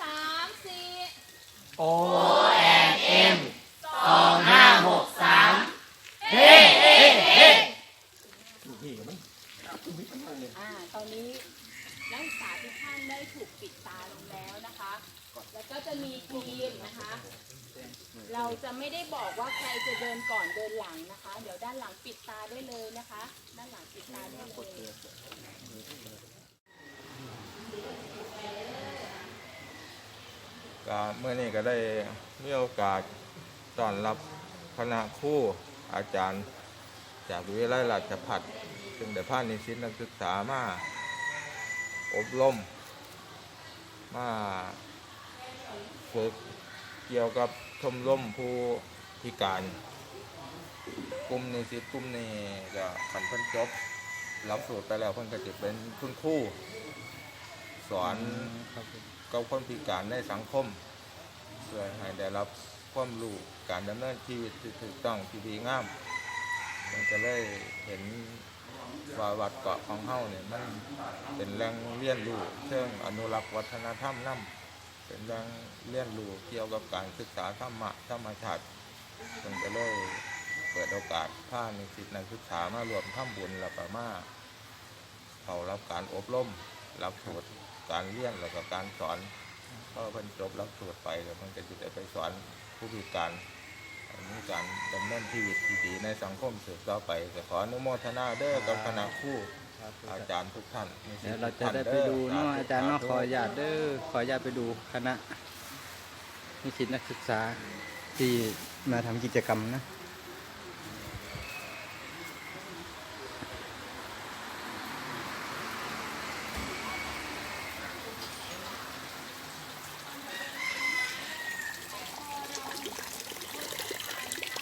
สามสี่โอแอนเอ็มสองห้าหกสามเฮ้เฮ้เฮ้นี่มันอ่าตอนนี้นักศึกษาทุกท่านได้ถูกปิดตาลงแล้วนะคะ แล้วก็จะมีทีมนะคะ เราจะไม่ได้บอกว่าใครจะเดินก่อนเดินหลังนะคะ เดี๋ยวด้านหลังปิดตาได้เลยนะคะ ด้านหลังปิดตาได้เลย ก็เมื่อนี้ก็ได้มีโอกาสต้อนรับคณะครูอาจารย์ จากวิทยาลัยราชภัฏซึ่งได้พานิสิตนักศึกษามาอบรม มาฝึกเกี่ยวกับชมรมผู้พิการกลุ่มนิสิตกลุ่มนี้ก็ขันเพิ่นจบรับสูตรไปแล้วเพิ่นก็จะเป็นคุณครูสอน กับคนพิการในสังคม เพื่อให้ได้รับความรู้การดำเนินชีวิตที่ถูกต้องที่ดีงามมันจะได้เห็นว่าวัดเกาะของเฮาเนี่ยมันเป็นแหล่งเรียนรู้เชิงอนุรักษ์วัฒนธรรมนํเป็นแหล่งเรียนรู้เกี่ยวกับการศึกษาธรรมะธรรมชาติมันจะได้เปิดโอกาสพานิสิตนักศึกษามารวมทำบุญแล้วก็มาเขารับการอบรมรับสูตร การเรียนแล้วก็การสอนพอเพิ่นจบหลักสูตรไปแล้วมันก็จะได้ไปสอนผู้พิการมีการดำเนินชีวิตที่ดีในสังคมสืบต่อไปก็ขออนุโมทนาเด้อกับคณะครูอาจารย์ทุกท่านมีศิษเดี๋ยวย์เราทุกจะท่ได้ไปดูเนาะสธุอาจารย์เนาะสธุขออนุญาตเด้อขออนุญาตไปดูคณะนิสิตนักศึกษาที่มาทำกิจกรรมนะ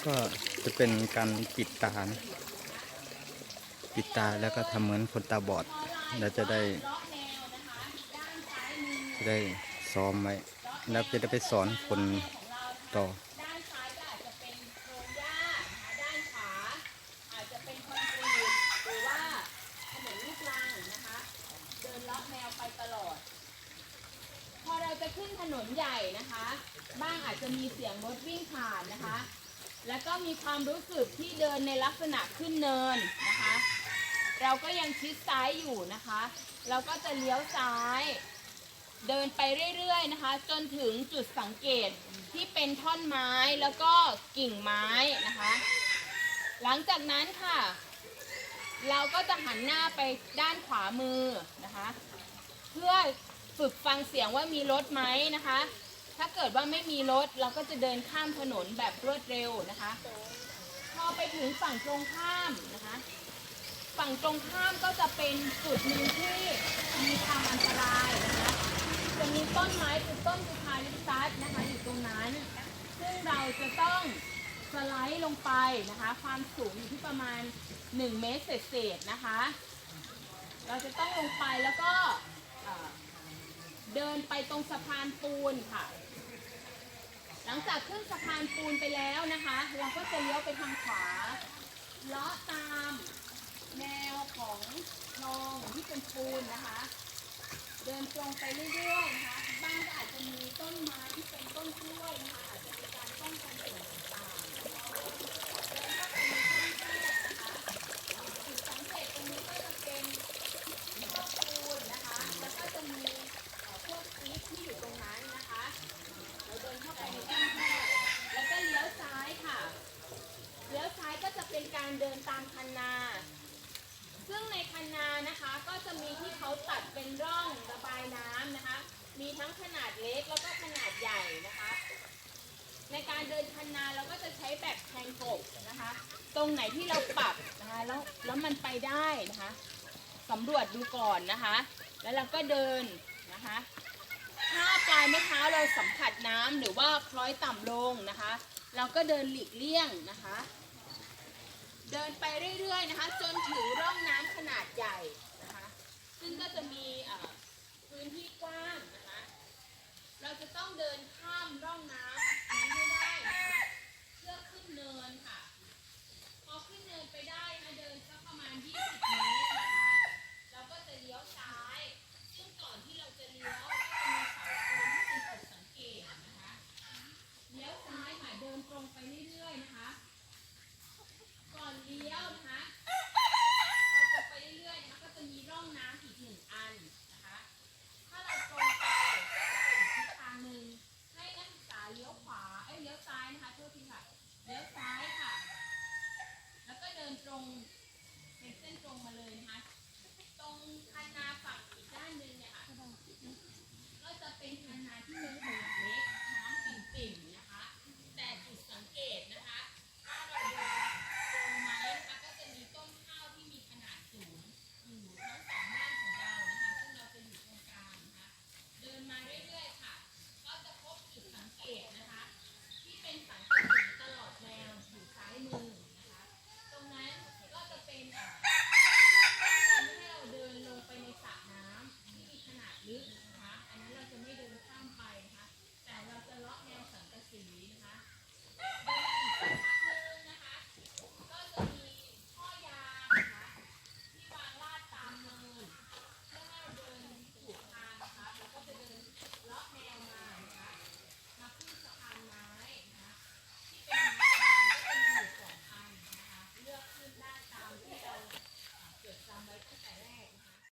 ก็จะเป็นการปิดตานะปิดตาแล้วก็ทำเหมือนคนตาบอด แล้วจะได้จะได้ซ้อมไว้แล้วจะได้ไปสอนคนต่อด้านซ้ายอาจจะเป็นหรือว่าถนนลูกรังนะคะเดินลาะแนวไปตลอดพอเราจะขึ้นถนนใหญ่นะคะ บ้างอาจจะมีเสียงรถวิ่งผ่านนะคะ แล้วก็มีความรู้สึกที่เดินในลักษณะขึ้นเนินนะคะ เราก็ยังชิดซ้ายอยู่นะคะ เราก็จะเลี้ยวซ้าย เดินไปเรื่อยๆนะคะ จนถึงจุดสังเกตที่เป็นท่อนไม้แล้วก็กิ่งไม้นะคะ หลังจากนั้นค่ะ เราก็จะหันหน้าไปด้านขวามือนะคะ เพื่อฝึกฟังเสียงว่ามีรถไหมนะคะ ถ้าเกิดว่าไม่มีรถเราก็จะเดินข้ามถนนแบบรวดเร็วนะคะ พอไปถึงฝั่งตรงข้ามนะคะ ฝั่งตรงข้ามก็จะเป็นจุดหนึ่งที่มีความอันตรายนะคะจะมีต้นไม้คือต้นยูคาลิปตัสนะคะอยู่ตรงนั้น ซึ่งเราจะต้องสไลด์ลงไปนะคะ ความสูงอยู่ที่ประมาณ 1 เมตรเศษๆนะคะ เราจะต้องลงไปแล้วก็เดินไปตรงสะพานปูนค่ะ หลังจากขึ้นสะพานปูนไปแล้วนะคะ เราก็จะเลี้ยวไปทางขวาเลาะตามแนวของคลองที่เป็นปูนนะคะ เดินตรงไปเรื่อยๆนะคะ บ้างก็อาจจะมีต้นไม้ที่เป็นต้นกล้วยนะคะอาจจะเป็นการป้องกันสิ่งต่างๆแล้วก็เป็นต้นกล้วยนะคะจุดสังเกตตรงนี้ก็จะเป็นพวกปูนนะคะ แล้วก็จะมีเอ่อพวกซีฟที่อยู่ตรงนั้นนะคะ เราเดินเข้าไปในที่แคบแล้วก็เลี้ยวซ้ายค่ะ เลี้ยวซ้ายก็จะเป็นการเดินตามคันนา ซึ่งในคันนานะคะ มีที่เขาตัดเป็นร่องระบายน้ำนะคะ มีทั้งขนาดเล็กแล้วก็ขนาดใหญ่นะคะ ในการเดินคันนาเราก็จะใช้แบบแทงกบนะคะ ตรงไหนที่เราปรับนะคะแล้วแล้วมันไปได้นะคะสำรวจดูก่อนนะคะ แล้วเราก็เดินนะคะถ้าปลายไม้เท้าเราสัมผัสน้ำหรือว่าคล้อยต่ำลงนะคะ เราก็เดินหลีกเลี่ยงนะคะ เดินไปเรื่อยๆนะคะ จนถึงร่องน้ำขนาดใหญ่นะ ซึ่งก็จะมีพื้นที่กว้างนะคะ เราจะต้องเดินข้ามร่องน้ำ